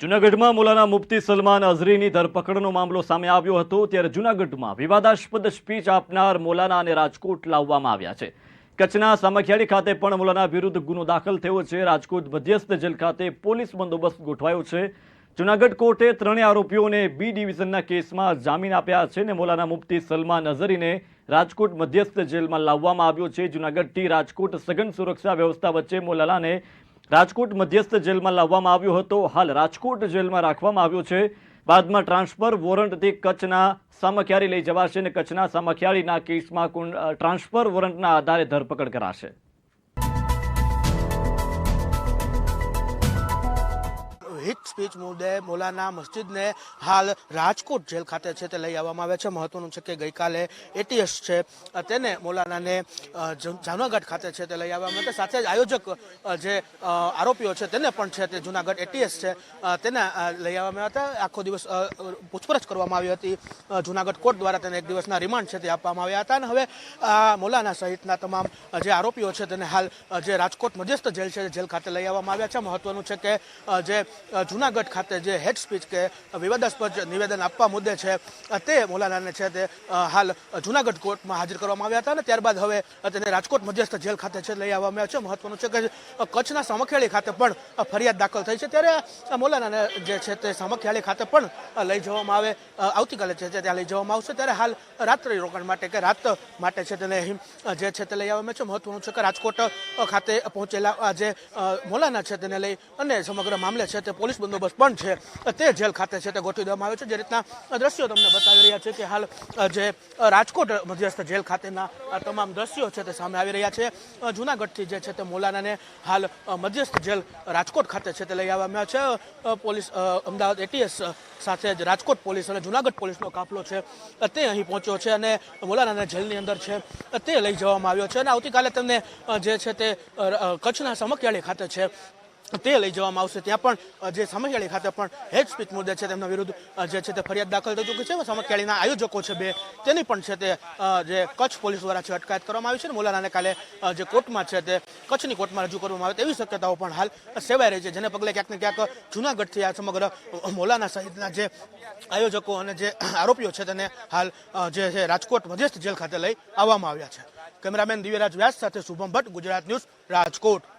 જૂનાગઢમાં મૌલાના મુફતી સલમાન અઝરીની ધરપકડનો મામલો સામે આવ્યો હતો, ત્યારે જૂનાગઢમાં વિવાદાસ્પદ સ્પીચ આપનાર મૌલાનાને રાજકોટ લાવવામાં આવ્યા છે. કચ્છના સામખિયાળી ખાતે પણ મૌલાના વિરુદ્ધ ગુનો દાખલ થયો છે. રાજકોટ મધ્યસ્થ જેલ ખાતે પોલીસ બંદોબસ્ત ગોઠવાયો છે. જૂનાગઢ કોર્ટે ત્રણેય આરોપીઓને બી ડિવિઝનના કેસમાં જામીન આપ્યા છે અને મોલાના મુફતી સલમાન અઝરીને રાજકોટ મધ્યસ્થ જેલમાં લાવવામાં આવ્યો છે. જૂનાગઢથી રાજકોટ સઘન સુરક્ષા વ્યવસ્થા વચ્ચે મૌલાનાને રાજકોટ મધ્યસ્થ જેલમાં લાવવામાં આવ્યો હતો. હાલ રાજકોટ જેલમાં રાખવામાં આવ્યો છે. બાદમાં ટ્રાન્સફર વોરંટથી કચ્છના સામખિયારી લઈ જવાશે અને કચ્છના સામખિયારીના કેસમાં ટ્રાન્સફર વોરંટના આધારે ધરપકડ કરાશે. હિટ સ્પીચ મુદ્દે મોલાના મસ્જિદને હાલ રાજકોટ જેલ ખાતે છે તે લઈ આવવામાં આવે છે. મહત્વનું છે કે ગઈકાલે એટીએસ છે તેને મોલાનાને જામનગર ખાતે છે તે લઈ આવવામાં આવે સાથે જ આયોજક જે આરોપીઓ છે તેને પણ છે તે જુનાગઢ એટીએસ છે તેને લઈ આવવામાં આવ્યા હતા. આખો દિવસ પૂછપરછ કરવામાં આવી હતી. જુનાગઢ કોર્ટ દ્વારા તેને એક દિવસના રિમાન્ડ છે તે આપવામાં આવ્યા હતા. અને હવે મૌલાના સહિતના તમામ જે આરોપીઓ છે તેને હાલ જે રાજકોટ મધ્યસ્થ જેલ છે જેલ ખાતે લઈ આવવામાં આવ્યા છે. મહત્વનું છે કે જે જુનાગઢ ખાતે જે હેડ સ્પીચ કે વિવાદાસ્પદ નિવેદન આપવા મુદ્દે છે તે મોલાનાને છે તે હાલ જુનાગઢ કોર્ટમાં હાજર કરવામાં આવ્યા હતા અને ત્યારબાદ હવે તેને રાજકોટ મધ્યસ્થ જેલ ખાતે છે લઈ આવવામાં આવ્યા છે. મહત્વનું છે કે કચ્છના સામખિયાળી ખાતે પણ ફરિયાદ દાખલ થઈ છે. ત્યારે અ, જે છે તે સામખિયાળી ખાતે પણ લઈ જવામાં આવે આવતીકાલે છે ત્યાં લઈ જવામાં આવશે. ત્યારે હાલ રાત્રિ રોકાણ માટે કે રાત માટે છે તેને અહીં જે છે તે લઈ આવવામાં છે. મહત્વનું છે કે રાજકોટ ખાતે પહોંચેલા જે મોલાના છે તેને લઈ અને સમગ્ર મામલે છે તે પોલીસ બંદોબસ્ત પણ છે. તે જેલ ખાતે છે તે ગોઠવી દેવામાં આવ્યો છે. જે રીતના દ્રશ્યો તમને બતાવી રહ્યા છે કે હાલ જે રાજકોટ મધ્યસ્થ જેલ ખાતેના તમામ દ્રશ્યો છે તે સામે આવી રહ્યા છે. જૂનાગઢથી જે છે તે મોલાનાને હાલ મધ્યસ્થ જેલ રાજકોટ ખાતે છે તે લઈ આવવામાં છે. પોલીસ અમદાવાદ એટીએસ સાથે જ રાજકોટ પોલીસ અને જુનાગઢ પોલીસનો કાફલો છે તે અહીં પહોંચ્યો છે અને મૌલાનાને જેલની અંદર છે તે લઈ જવામાં આવ્યો છે. અને આવતીકાલે તેમને જે છે તે કચ્છના સમકયાળી ખાતે છે તે લઈ જવામાં આવશે. ત્યાં પણ જે સામખિયાળી ખાતે પણ હેડ સ્પીચ મુદ્દે છે તેમના વિરુદ્ધ જે છે તે ફરિયાદ દાખલ થઈ ચૂકી છે. સામખિયાળીના આયોજકો છે બે. તેની પણ છે તે જે કચ્છ પોલીસ દ્વારા છે અટકાયત કરવામાં આવી છે અને કાલે જે કોર્ટમાં છે તે, કચ્છની કોર્ટમાં રજૂ કરવામાં આવે તેવી શક્યતાઓ પણ હાલ સેવાઈ રહી છે. જેને પગલે ક્યાંક ને ક્યાંક જૂનાગઢથી આ સમગ્ર મૌલાના સહિતના જે આયોજકો અને જે આરોપીઓ છે તેને હાલ જે છે રાજકોટ મધ્યસ્થ જેલ ખાતે લઈ આવવામાં આવ્યા છે. કેમેરામેન દિવ્યરાજ વ્યાસ સાથે શુભમ ભટ્ટ, ગુજરાત ન્યૂઝ રાજકોટ.